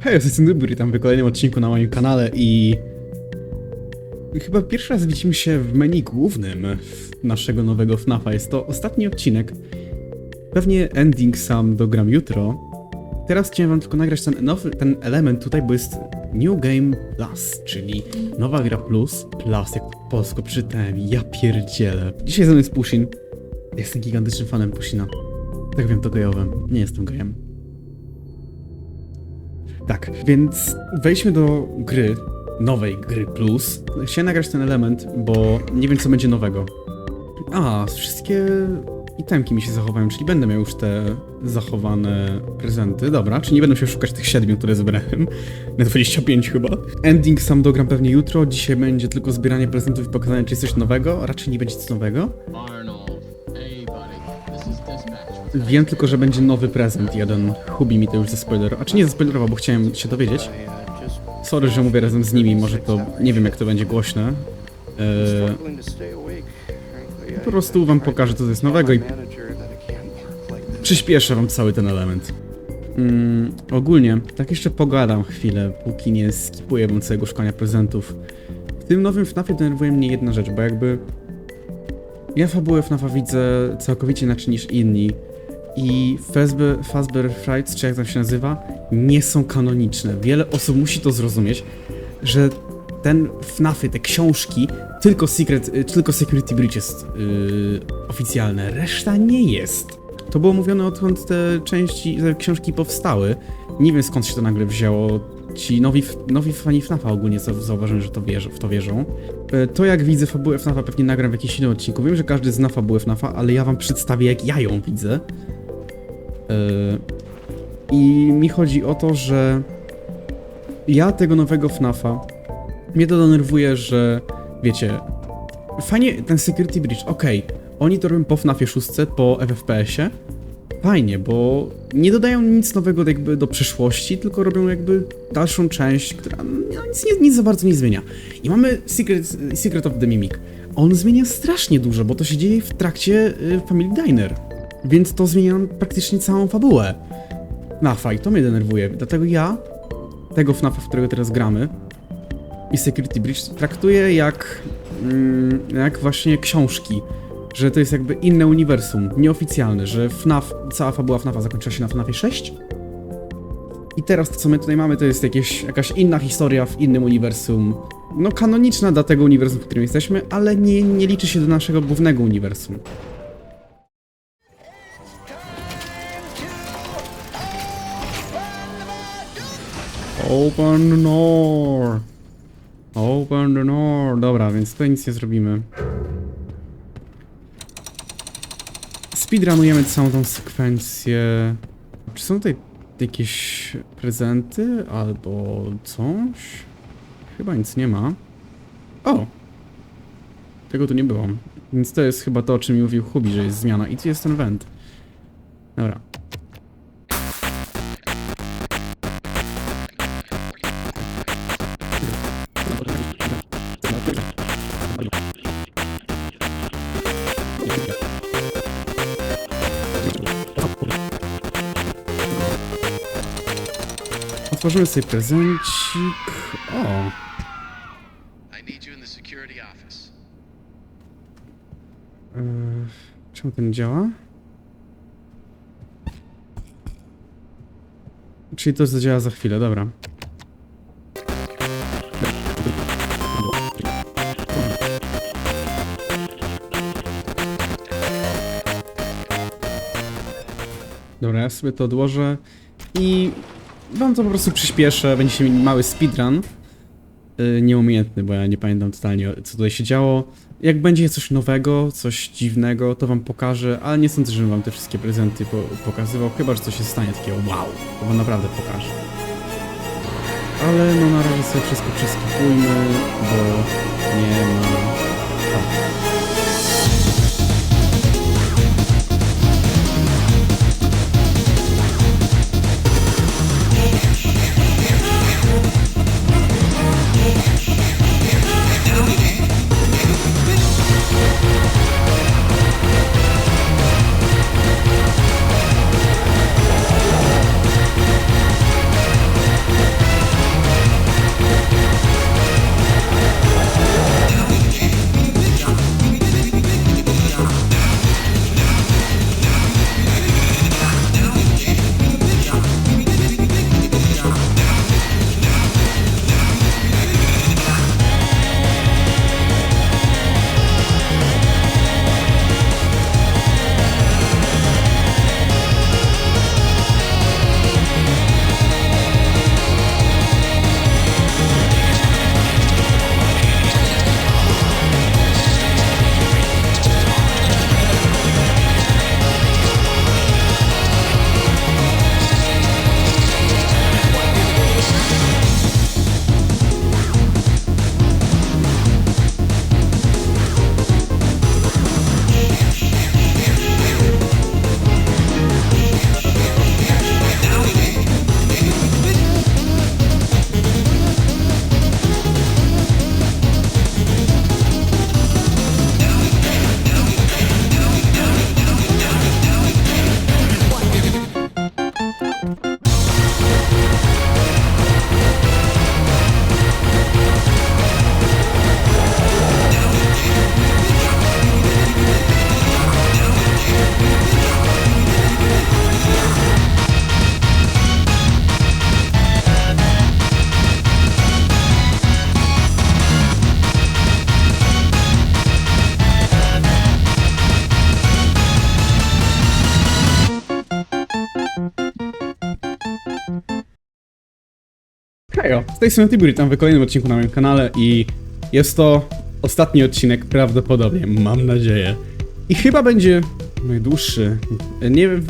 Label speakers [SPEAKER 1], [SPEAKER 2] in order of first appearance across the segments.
[SPEAKER 1] Hej, jestem Dubry, witam w kolejnym odcinku na moim kanale i... Chyba pierwszy raz widzimy się w menu głównym naszego nowego FNAFa. Jest to ostatni odcinek. Pewnie ending sam dogram jutro. Teraz chciałem wam tylko nagrać ten, nowy, ten element tutaj, bo jest New Game Plus, czyli nowa gra plus, plus jak to po polsku przeczytałem, ja pierdzielę. Dzisiaj ze mną jest Pushin. Jestem gigantycznym fanem Pushina. Tak wiem, to gejowym. Nie jestem gejem. Tak, więc wejdźmy do gry, nowej gry plus. Chciałem nagrać ten element, bo nie wiem co będzie nowego. A, wszystkie itemki mi się zachowają, czyli będę miał już te zachowane prezenty. Dobra, czy nie będę się szukać tych siedmiu, które zebrałem. Na 25 chyba. Ending sam dogram pewnie jutro. Dzisiaj będzie tylko zbieranie prezentów i pokazanie, czy jest coś nowego. Raczej nie będzie nic nowego. Wiem tylko, że będzie nowy prezent jeden. Hubi mi to już zaspoilerował. A czy nie zaspoilerował, bo chciałem się dowiedzieć. Sorry, że mówię razem z nimi, może to... nie wiem jak to będzie głośne. Eee, po prostu wam pokażę co to jest nowego i przyspieszę wam cały ten element. Mm, ogólnie, tak jeszcze pogadam chwilę, póki nie skipuję wam całego szukania prezentów. W tym nowym FNAFie denerwuje mnie jedna rzecz, bo jakby... Ja fabułę FNAFa widzę całkowicie inaczej niż inni. I Fazbear, Fazbear Frights, czy jak tam się nazywa, nie są kanoniczne. Wiele osób musi to zrozumieć, że ten FNAFy, te książki, tylko Secret, y, tylko Security Breach jest yy, oficjalne, reszta nie jest. To było mówione odkąd te części, te książki powstały. Nie wiem skąd się to nagle wzięło. Ci nowi, nowi fani FNAFa ogólnie za- zauważyłem, że to wierzą, w to wierzą. E, To jak widzę fabułę FNAFa pewnie nagram w jakimś innym odcinku. Wiem, że każdy zna fabułę FNAFa, ale ja wam przedstawię jak ja ją widzę. E, I mi chodzi o to, że ja tego nowego FNAFa mnie to denerwuje, że wiecie, fajnie ten Security Breach, okej, oni to robią po FNAFie 6, po FFPS-ie, fajnie, bo nie dodają nic nowego jakby do przyszłości, tylko robią jakby dalszą część, która no, nic, nie, nic za bardzo nie zmienia. I mamy Secret, Secret of the Mimic. On zmienia strasznie dużo, bo to się dzieje w trakcie y, Family Diner. Więc to zmienia praktycznie całą fabułę. FNAFa i to mnie denerwuje. Dlatego ja tego FNAFa, w którego teraz gramy i Security Breach traktuję jak, mm, jak właśnie książki. Że to jest jakby inne uniwersum, nieoficjalne, że FNAF, cała fabuła FNAFa zakończyła się na FNAFie 6. I teraz to, co my tutaj mamy, to jest jakieś, jakaś inna historia w innym uniwersum. No, kanoniczna dla tego uniwersum, w którym jesteśmy, ale nie, nie liczy się do naszego głównego uniwersum. Open door. Open the door. Dobra, więc tutaj nic nie zrobimy. Speedrunujemy całą tą sekwencję. Czy są tutaj jakieś prezenty albo coś? Chyba nic nie ma. O! Tego tu nie było. Więc to jest chyba to, o czym mówił Hubi, że jest zmiana. I tu jest ten węd. Dobra. Otworzymy sobie prezencik. O! Yy, czemu to nie działa? Czyli to zadziała za chwilę, dobra. Dobra, ja sobie to odłożę i wam to po prostu przyspieszę, będzie się mały speedrun. Yy, nieumiejętny, bo ja nie pamiętam totalnie co tutaj się działo. Jak będzie coś nowego, coś dziwnego, to wam pokażę, ale nie sądzę, żebym wam te wszystkie prezenty po pokazywał, chyba, że coś się stanie takiego wow, to wam naprawdę pokażę. Ale no na razie sobie wszystko przeskipujmy, bo nie ma... O. tej strony Tiburi, tam w kolejnym odcinku na moim kanale i jest to ostatni odcinek prawdopodobnie, mam nadzieję. I chyba będzie najdłuższy. Nie wiem,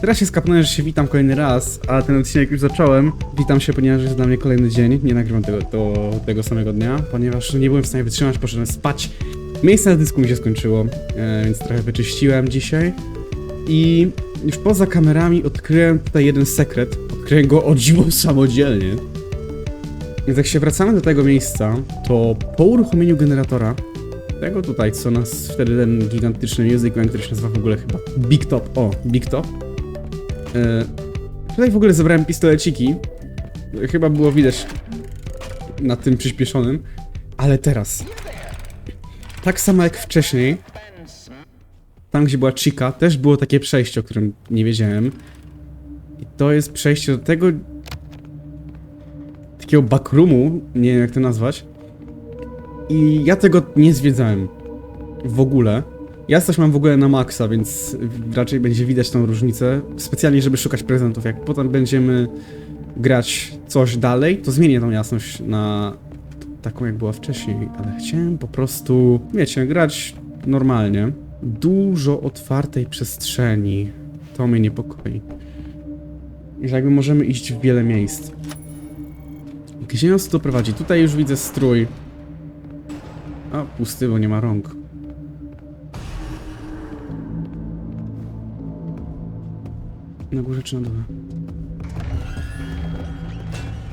[SPEAKER 1] teraz się skapnąłem, że się witam kolejny raz, a ten odcinek już zacząłem. Witam się, ponieważ jest dla mnie kolejny dzień, nie nagrywam tego do tego samego dnia, ponieważ nie byłem w stanie wytrzymać, poszedłem spać. Miejsce na dysku mi się skończyło, e, więc trochę wyczyściłem dzisiaj. I już poza kamerami odkryłem tutaj jeden sekret. Odkryłem go o dziwo samodzielnie. Więc jak się wracamy do tego miejsca, to po uruchomieniu generatora, tego tutaj, co nas wtedy ten gigantyczny music man, który się nazywa w ogóle chyba Big Top, o, Big Top. E, tutaj w ogóle zebrałem pistoleciki. Chyba było widać na tym przyspieszonym. Ale teraz, tak samo jak wcześniej, tam gdzie była Chica, też było takie przejście, o którym nie wiedziałem. I to jest przejście do tego... Takiego backroomu, nie wiem jak to nazwać. I ja tego nie zwiedzałem. W ogóle. Ja mam w ogóle na maksa, więc raczej będzie widać tą różnicę. Specjalnie, żeby szukać prezentów. Jak potem będziemy grać coś dalej, to zmienię tą jasność na taką jak była wcześniej, ale chciałem po prostu, wiecie, grać normalnie. Dużo otwartej przestrzeni. To mnie niepokoi. Że jakby możemy iść w wiele miejsc. Gdzie nas to prowadzi? Tutaj już widzę strój. A, pusty, bo nie ma rąk. Na górze czy na dole?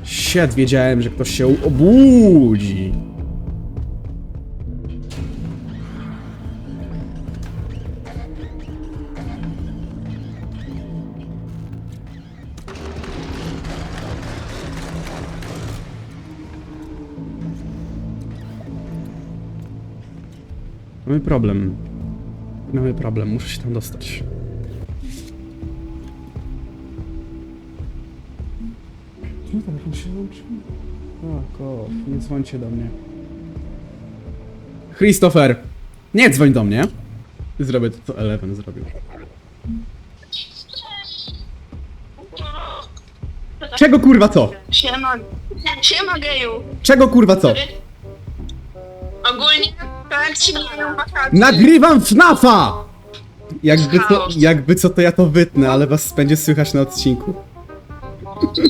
[SPEAKER 1] Siad, wiedziałem, że ktoś się obudzi. Mamy problem. Mamy problem, muszę się tam dostać. No telefon się łączy. Tak, o, nie dzwońcie do mnie. Christopher! Nie dzwoń do mnie! Zrobię to, co Eleven zrobił. Czego kurwa co?
[SPEAKER 2] Siema, siema geju.
[SPEAKER 1] Czego kurwa co?
[SPEAKER 2] Mijają wakacje.
[SPEAKER 1] Nagrywam FNAFa! Jakby co, jakby co to ja to wytnę, ale was będzie słychać na odcinku.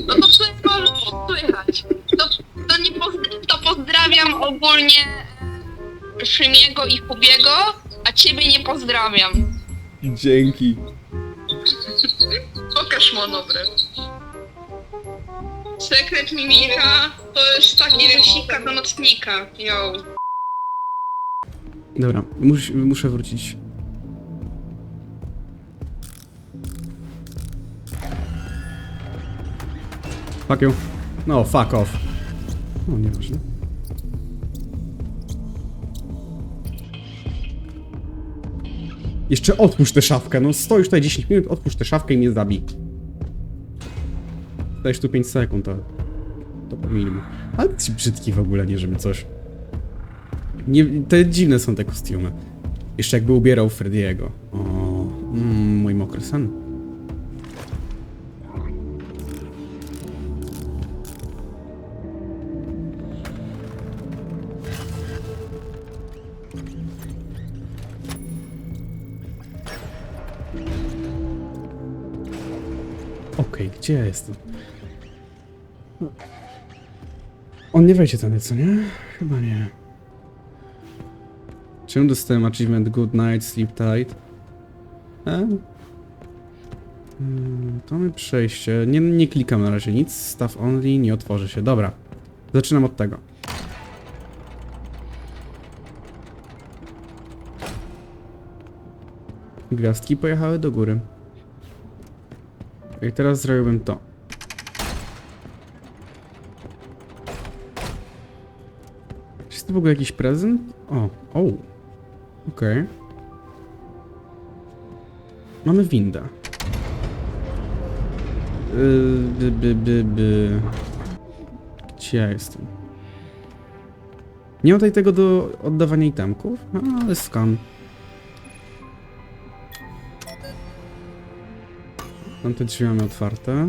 [SPEAKER 2] No to możesz słychać. To, to, nie poz- to pozdrawiam ogólnie e, Szymiego i Kubiego, a ciebie nie pozdrawiam.
[SPEAKER 1] Dzięki.
[SPEAKER 2] Pokaż monobre. Sekret mimika to jest taki rysika do nocnika. Yo.
[SPEAKER 1] Dobra, mus, muszę wrócić. Fuck you. No, fuck off. No, nieważne. Jeszcze otwórz tę szafkę, no stoisz tutaj 10 minut, otwórz tę szafkę i mnie zabij. Dajesz tu 5 sekund, to... To po minimum. Ale ci brzydki w ogóle, nie żeby coś... Nie, te dziwne są te kostiumy. Jeszcze jakby ubierał Frediego. O, mm, mój mokry sen. Okej, gdzie ja jestem? On nie wejdzie tędy, co nie? Chyba nie. Czemu dostałem achievement Good Night, Sleep Tight? E? Mm, To mamy przejście. Nie, nie klikam na razie nic. Staff only, nie otworzy się. Dobra. Zaczynam od tego. Gwiazdki pojechały do góry. I teraz zrobiłbym to. Czy jest to w ogóle jakiś prezent? O, o. Okej. Mamy windę. Yy, by, by, by. Gdzie ja jestem? Nie ma tutaj tego do oddawania itemków? A, ale skan. Tamte drzwi mamy otwarte.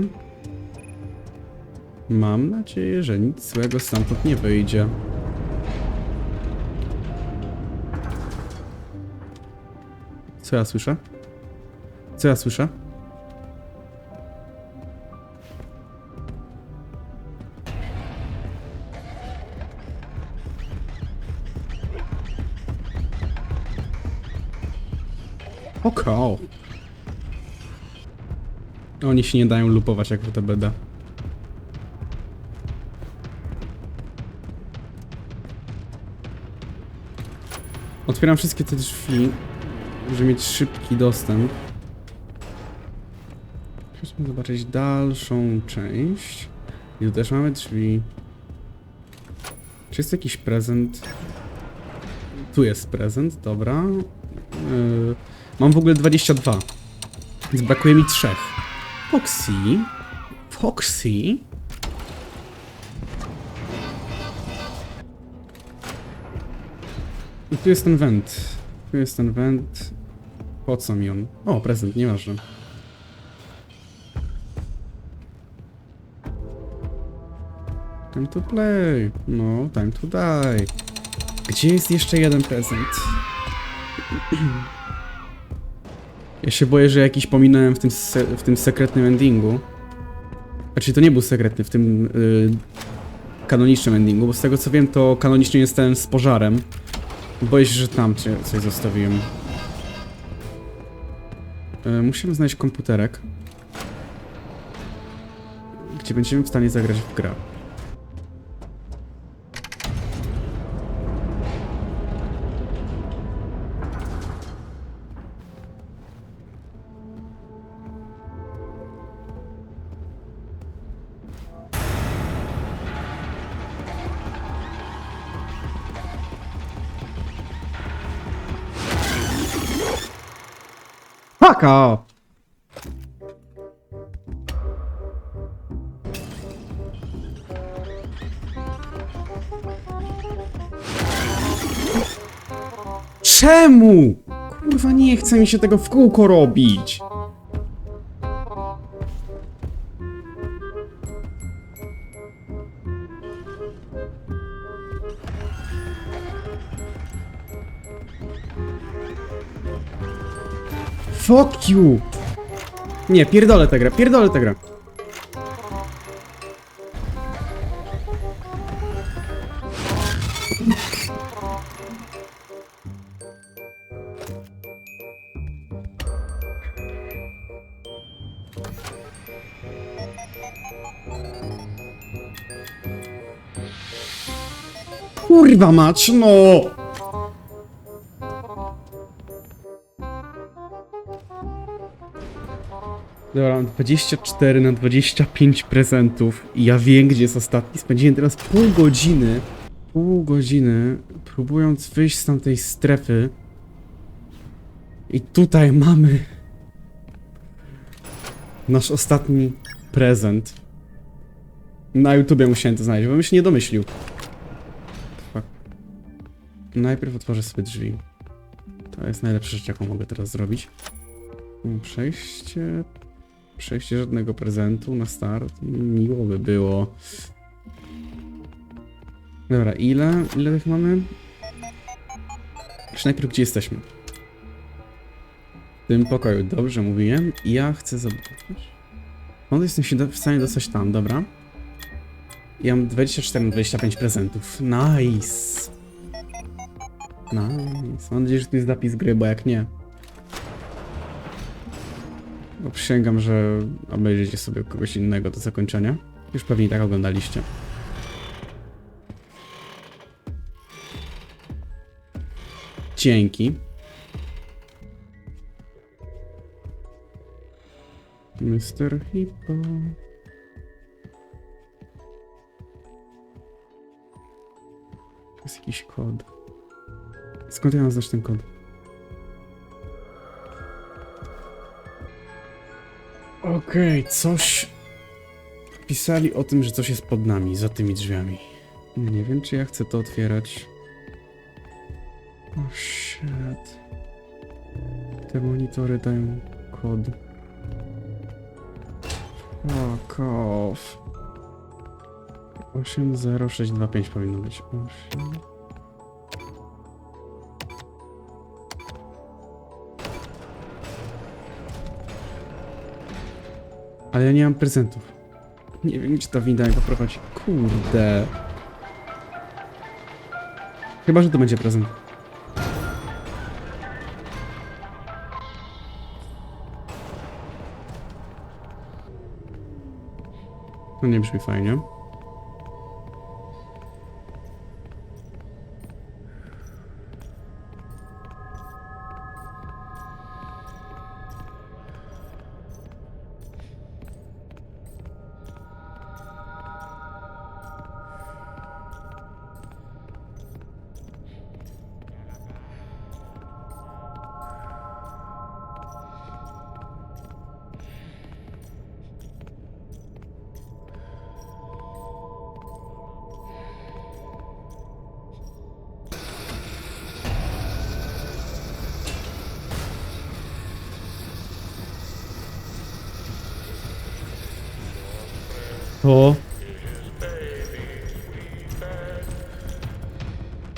[SPEAKER 1] Mam nadzieję, że nic złego stamtąd nie wyjdzie. Co ja słyszę? Co ja słyszę? Oko. Oni się nie dają lupować jak w TBD. Otwieram wszystkie te drzwi, żeby mieć szybki dostęp. Chodźmy zobaczyć dalszą część. I tu też mamy drzwi. Czy jest jakiś prezent? Tu jest prezent, dobra. Yy, mam w ogóle 22. Więc brakuje mi trzech. Foxy. Foxy. I tu jest ten went. Tu jest ten went. Po co mi on? O, prezent, nieważne. Time to play. No, time to die. Gdzie jest jeszcze jeden prezent? Ja się boję, że jakiś pominąłem w tym, w tym sekretnym endingu. Znaczy, to nie był sekretny, w tym y, kanonicznym endingu, bo z tego co wiem, to kanonicznie jest ten z pożarem. Boję się, że tam coś zostawiłem. Y, musimy znaleźć komputerek. Gdzie będziemy w stanie zagrać w grę. Fuck! Czemu? Kurwa, nie chce mi się tego w kółko robić. Fuck you! Nie, pierdolę tę grę, pierdolę tę grę. Kurwa mać, no! Dobra, mam 24 na 25 prezentów i ja wiem, gdzie jest ostatni. Spędziłem teraz pół godziny, pół godziny próbując wyjść z tamtej strefy. I tutaj mamy nasz ostatni prezent. Na YouTubie musiałem to znaleźć, bym się nie domyślił. Fuck. Najpierw otworzę sobie drzwi. To jest najlepsza rzecz, jaką mogę teraz zrobić. Przejście Przejście żadnego prezentu na start. Miło by było. Dobra, ile? Ile tych mamy? Czy najpierw gdzie jesteśmy? W tym pokoju, dobrze mówiłem. Ja chcę zobaczyć. On jestem się w stanie dostać tam, dobra. Ja mam 24 na 25 prezentów. Nice! Nice. Mam nadzieję, że to jest zapis gry, bo jak nie, bo przysięgam, że obejrzycie sobie kogoś innego do zakończenia. Już pewnie tak oglądaliście. Dzięki. Mr. Hippo. Jest jakiś kod. Skąd ja mam znać ten kod? Okej, coś... Pisali o tym, że coś jest pod nami, za tymi drzwiami. Nie wiem, czy ja chcę to otwierać. Oh shit. Te monitory dają kod. Fuck off. 80625 powinno być. 8. Ale ja nie mam prezentów. Nie wiem, gdzie ta winda mnie poprowadzi. Kurde. Chyba, że to będzie prezent. To nie brzmi fajnie. To.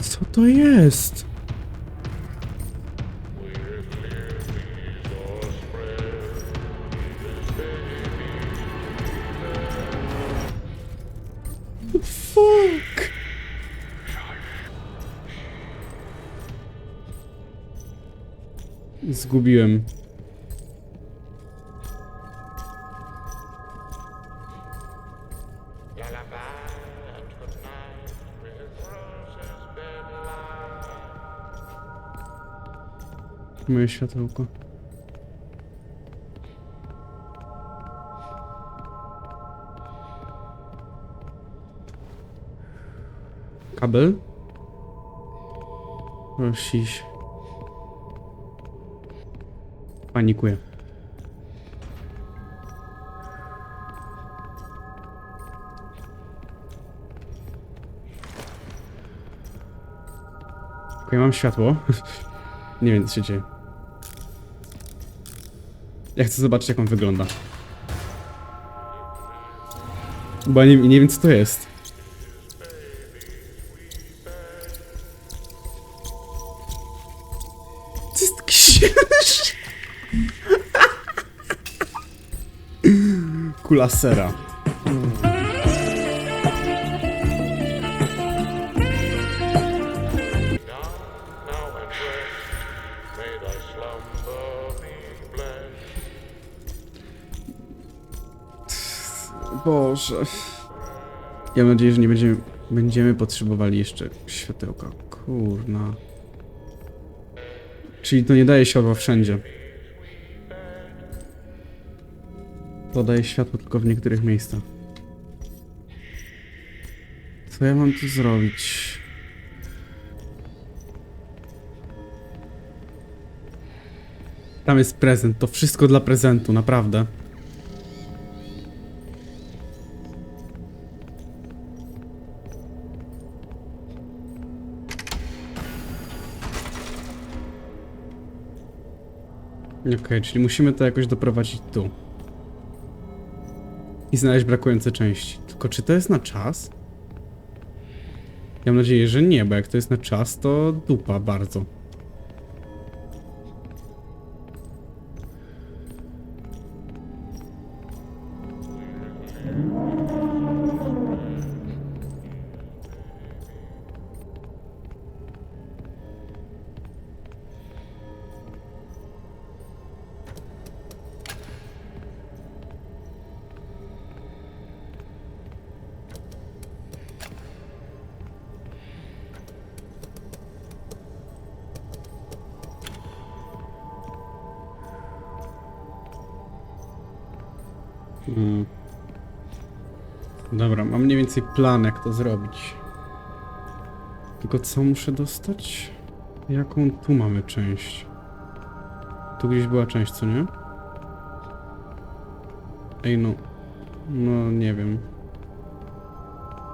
[SPEAKER 1] Co to jest? Fuck! Zgubiłem. Moje światełko. Kabel? Prosiś. Panikuję. Okej, mam światło. Nie wiem, co się dzieje. Ja chcę zobaczyć, jak on wygląda. Bo ja nie, nie wiem, co to jest. To jest księż. Kula Boże. Ja mam nadzieję, że nie będziemy, będziemy potrzebowali jeszcze światełka. Kurna. Czyli to nie daje światła wszędzie. To daje światło tylko w niektórych miejscach. Co ja mam tu zrobić? Tam jest prezent, to wszystko dla prezentu, naprawdę. Okej, czyli musimy to jakoś doprowadzić tu. I znaleźć brakujące części. Tylko czy to jest na czas? Ja mam nadzieję, że nie, bo jak to jest na czas, to dupa bardzo. Mm. Dobra, mam mniej więcej plan, jak to zrobić. Tylko co muszę dostać? Jaką tu mamy część? Tu gdzieś była część, co nie? Ej, no. No, nie wiem.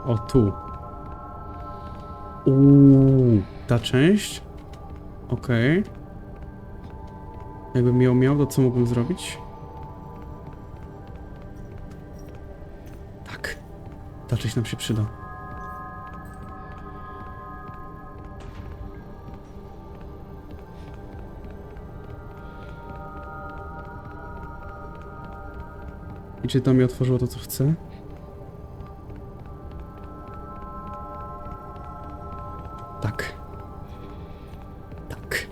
[SPEAKER 1] O, tu. Uuu, ta część? Okej. Jakbym ją miał, to co mógłbym zrobić? Raczej nam się przyda. I czy to mi otworzyło to, co chcę? Tak. Tak.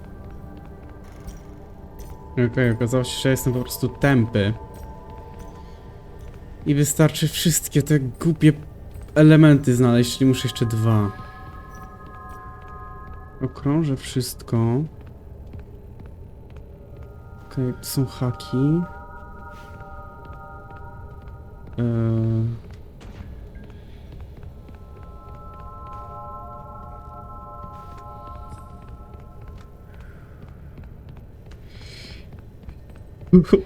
[SPEAKER 1] Okej, okay, okazało się, że jestem po prostu tępy. I wystarczy wszystkie te głupie elementy znaleźć, czyli muszę jeszcze dwa. Okrążę wszystko. Okej, tu są haki. Eee...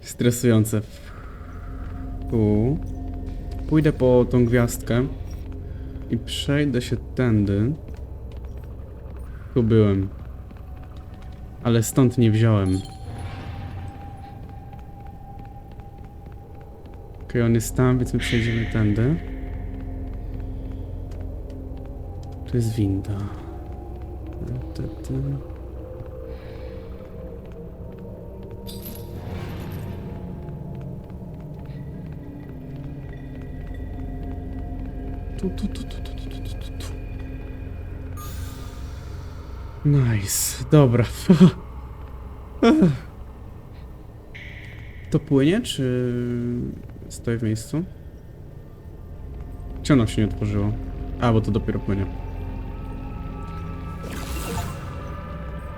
[SPEAKER 1] Stresujące. Tu. Pójdę po tą gwiazdkę i przejdę się tędy. Tu byłem. Ale stąd nie wziąłem. Okej, on jest tam, więc my przejdziemy tędy. To jest winda. Tu, Tu, tu, tu, tu, tu, tu, tu, tu. Nice, dobra. To płynie, czy stoi w miejscu? Czemu się nie otworzyło? A, bo to dopiero płynie.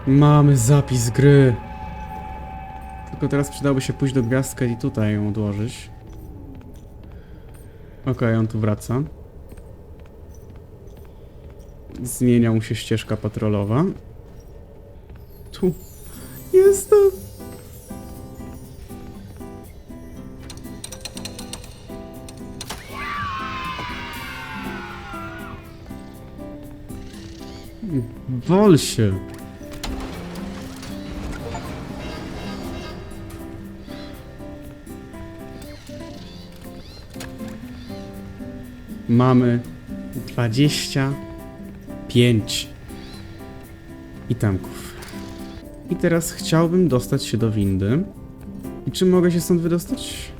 [SPEAKER 1] Mamy zapis gry. Tylko teraz przydałoby się pójść do gwiazdka i tutaj ją odłożyć. Okej, okay, on tu wraca. Zmienia mu się ścieżka patrolowa. Tu. Jestem. Wol się. Mamy 25 itemków. I teraz chciałbym dostać się do windy. I czy mogę się stąd wydostać?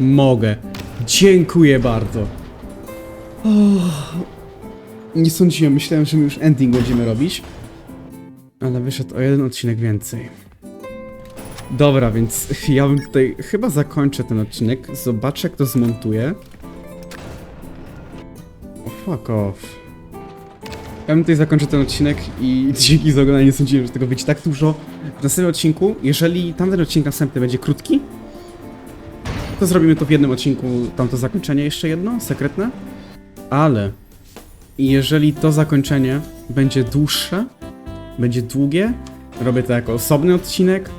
[SPEAKER 1] Mogę. Dziękuję bardzo. Oh. Nie sądziłem, myślałem, że my już ending będziemy robić. Ale wyszedł o jeden odcinek więcej. Dobra, więc ja bym tutaj chyba zakończę ten odcinek. Zobaczę, jak to zmontuję. Fuck off. Ja bym tutaj zakończę ten odcinek i dzięki za oglądanie nie sądziłem, że tego będzie tak dużo. W następnym odcinku, jeżeli tamten odcinek następny będzie krótki, to zrobimy to w jednym odcinku, tamto zakończenie jeszcze jedno, sekretne. Ale jeżeli to zakończenie będzie dłuższe, będzie długie, robię to jako osobny odcinek.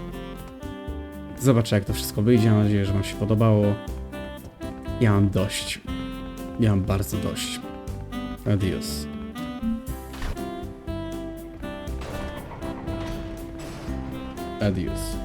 [SPEAKER 1] Zobaczę jak to wszystko wyjdzie, mam nadzieję, że wam się podobało. Ja mam dość. Ja mam bardzo dość. Adios. Adios.